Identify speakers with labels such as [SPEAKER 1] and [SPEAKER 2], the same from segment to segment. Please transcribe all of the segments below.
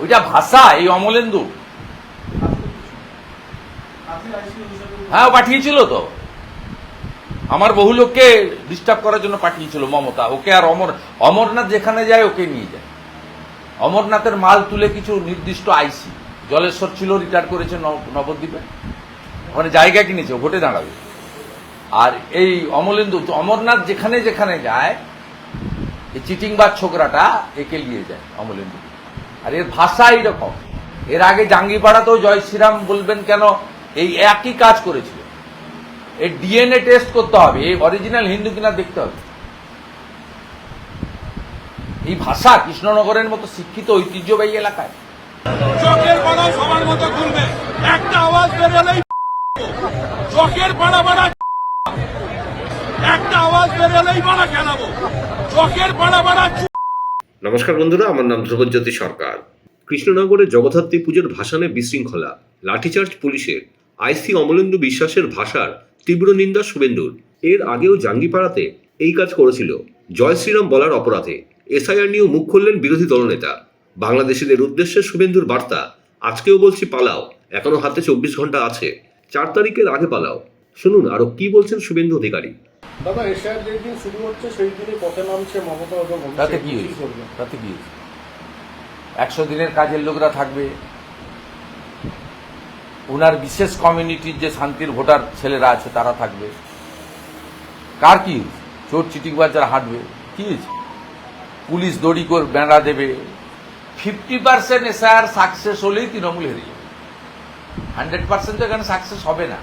[SPEAKER 1] ওইটা ভাষা, এই অমলেন্দু। হ্যাঁ পাঠিয়েছিল তো। আমার বহু লোককে ডিস্টার্ব করার জন্য পাঠিয়েছিল মমতা। ওকে আর অমর, অমরনাথ যেখানে যায়, ওকে নিয়ে যায়। অমরনাথের মাল তুলে কিছু নির্দিষ্ট আইসি। জলেশ্বর ছিল রিটায়ার করেছে নব- নবদ্বীপে। ওখানে জায়গা কিনেছে ভোটে দাঁড়াবে। আর এই অমলেন্দু অমরনাথ যেখানে যেখানে যায়, এই চিটিংবাজ ছোকরাটা একে নিয়ে যায় অমলেন্দু আর এর ভাষা এইরকম এর আগে জাঙ্গিপাড়াতেও জয় শ্রীরাম বলবেন কেন? এই একই কাজ করেছিল। এর ডিএনএ টেস্ট করতে হবে, এই অরিজিনাল হিন্দু কিনা দেখতে হবে। এই ভাষা কৃষ্ণনগরের মতো শিক্ষিত ঐতিহ্যবাহী এলাকায়।
[SPEAKER 2] চোখের পাড়া সবার মতো খুলবে। একটা আওয়াজ বেরোলেই চোখের পাড়া বাড়া একটা আওয়াজ বেরোলেই বাড়া খেলাবো। চোখের পাড়া বাড়া
[SPEAKER 3] নমস্কার বন্ধুরা, আমার নাম ধ্রুবজ্যোতি সরকার। কৃষ্ণনগরে জগদ্ধাত্রী পুজোর ভাসানে বিশৃঙ্খলা, লাঠিচার্জ পুলিশের আইসি অমলেন্দু বিশ্বাসের ভাষার তীব্র নিন্দা শুভেন্দুর। এর আগেও জাঙ্গিপাড়াতে এই কাজ করেছিল। জয় শ্রীরাম বলার অপরাধে এসআইআর নিয়েও মুখ খুললেন বিরোধী দলনেতা। বাংলাদেশিদের উদ্দেশ্যে শুভেন্দুর বার্তা, আজকেও বলছি পালাও, এখনও হাতে চব্বিশ ঘণ্টা আছে। চার তারিখের আগে পালাও। শুনুন, আরও কি বলছেন শুভেন্দু অধিকারী?
[SPEAKER 4] দাদা এশিয়ার যেই দিন শুরু হচ্ছে সেই দিনই পথে নামছে মমতা এবং।
[SPEAKER 1] তাতে কি হয়েছে? তাতে কি হয়েছে? একশো দিনের কাজের লোকরা থাকবে। ওনার বিশেষ কমিউনিটির যে শান্তির ভোটার ছেলেরা আছে তারা থাকবে। কার কি চোর চিটিংবাজ যারা হাঁটবে। কি হয়েছে? পুলিশ দড়ি করে বেড়া দেবে। ফিফটি পার্সেন্ট এসআর সাকসেস হলেই তৃণমূল হেরে যাবে। হান্ড্রেড পার্সেন্ট তো এখানে সাকসেস হবে না।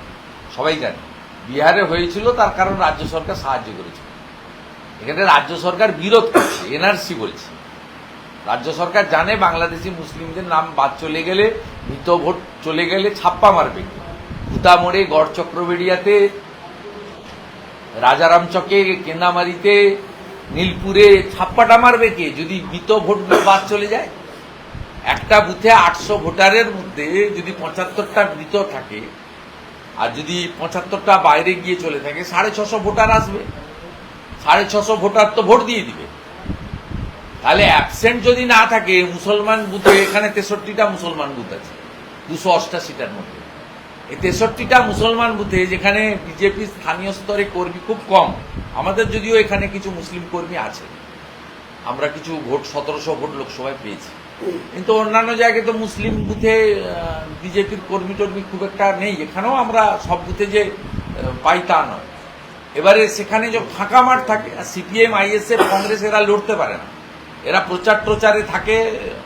[SPEAKER 1] সবাই জানে। বিহারে হয়েছিল, তার কারণ রাজ্য সরকার সাহায্য করেছিল। এখানে রাজ্য সরকার বিরোধ করছে, এনআরসি বলছে। রাজ্য সরকার জানে বাংলাদেশি মুসলিমদের নাম বাদ চলে গেলে, মৃত ভোট চলে গেলে ছাপ্পা মারবে। ভূতামোড়ে গড় চক্রবেড়িয়াতে রাজারাম চকে কেন্দামারিতে নীলপুরে ছাপ্পাটা মারবে কে? যদি মৃত ভোটগুলো বাদ চলে যায়? একটা বুথে আটশো ভোটারের মধ্যে যদি পঁচাত্তরটা মৃত থাকে আর যদি পঁচাত্তরটা বাইরে গিয়ে চলে থাকে, সাড়ে ছশো ভোটার আসবে। সাড়ে ছশো ভোটার তো ভোট দিয়ে দিবে। তাহলে অ্যাবসেন্ট যদি না থাকে, মুসলমান বুথে, এখানে তেষট্টিটা মুসলমান বুথ আছে, দুশো অষ্টাশিটার মধ্যে। এই তেষট্টিটা মুসলমান বুথে যেখানে বিজেপি স্থানীয় স্তরে কর্মী খুব কম, আমাদের যদিও এখানে কিছু মুসলিম কর্মী আছে। আমরা কিছু ভোট, সতেরোশো ভোট লোকসভায় পেয়েছি। কিন্তু অন্যান্য জায়গায় তো মুসলিম বুথে বিজেপির কর্মী টর্মী খুব একটা নেই। এখানেও আমরা সব বুথে যে পাই তা নয়। এবারে সেখানে যে ফাঁকা মাঠ থাকে সিপিএম, আইএসএফ, কংগ্রেস এরা লড়তে পারে না। এরা প্রচার প্রচারে থাকে,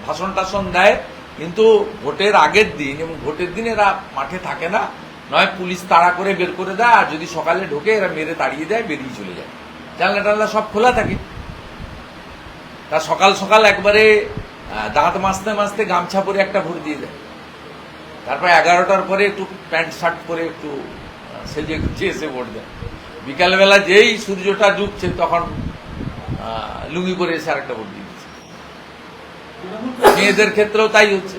[SPEAKER 1] ভাষণ টাষণ দেয়, কিন্তু ভোটের আগের দিন এবং ভোটের দিন এরা মাঠে থাকে না। নয়, পুলিশ তাড়া করে বের করে দেয়, আর যদি সকালে ঢোকে, এরা মেরে তাড়িয়ে দেয়, বেরিয়ে চলে যায়। জানলা টানলা সব খোলা থাকে। তা সকাল সকাল একবারে দাঁত মাজতে মাজতে গামছা পরে একটা ভোট দিয়ে দেয়। তারপর এগারোটার পরে একটু প্যান্ট শার্ট পরে একটু সেজে গুছিয়ে এসে ভোট দেয়। বিকালবেলা যেই সূর্যটা ডুবছে তখন লুঙ্গি পরে এসে আরেকটা ভোট দিয়ে দিচ্ছে। মেয়েদের ক্ষেত্রেও তাই হচ্ছে।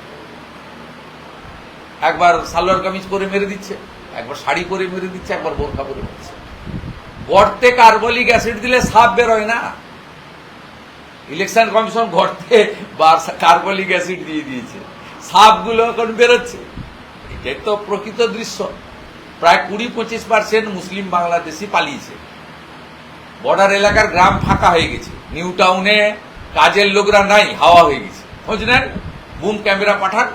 [SPEAKER 1] একবার সালোয়ার কামিজ পরে মেরে দিচ্ছে, একবার শাড়ি পরে মেরে দিচ্ছে, একবার বোরখা পরে মেরেছে গর্তে কার্বলিক অ্যাসিড দিলে সাপ বেরোয় না। ইলেকশন কমিশন গর্তে কার্বলিক অ্যাসিড দিয়ে দিয়েছে। সাপগুলো এখন বেরোচ্ছে। এটাই তো প্রকৃত দৃশ্য। প্রায় কুড়ি পঁচিশ পার্সেন্ট মুসলিম বাংলাদেশি পালিয়েছে। বর্ডার এলাকার গ্রাম ফাঁকা হয়ে গেছে। নিউ টাউনে কাজের লোকরা নাই, হাওয়া হয়ে গেছে। খোঁজ নেন বুম ক্যামেরা পাঠান।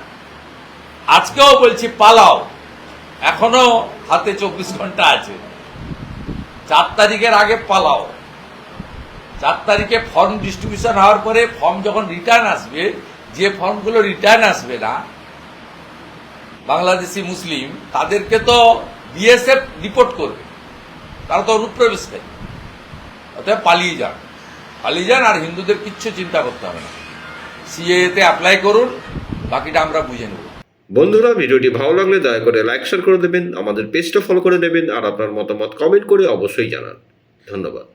[SPEAKER 1] আজকেও বলছি, পালাও। এখনও হাতে চব্বিশ ঘণ্টা আছে। চার তারিখের আগে পালাও। চার তারিখে ফর্ম ডিস্ট্রিবিউশন হওয়ার পরে ফর্ম যখন রিটার্ন আসবে, যে ফর্মগুলো রিটার্ন আসবে না, বাংলাদেশি মুসলিম, তাদেরকে তো বিএসএফ রিপোর্ট করবে। তারা তো অনুপ্রবেশকারী অতএব পালিয়ে যান। পালিয়ে যান আর হিন্দুদের কিচ্ছু চিন্তা করতে হবে না। সিএতে অ্যাপ্লাই করুন, বাকিটা আমরা বুঝে নেব।
[SPEAKER 3] বন্ধুরা, ভিডিওটি ভালো লাগলে দয়া করে লাইক শেয়ার করে দেবেন, আমাদের পেজটা ফলো করে দেবেন আর আপনার মতামত কমেন্ট করে অবশ্যই জানান। ধন্যবাদ।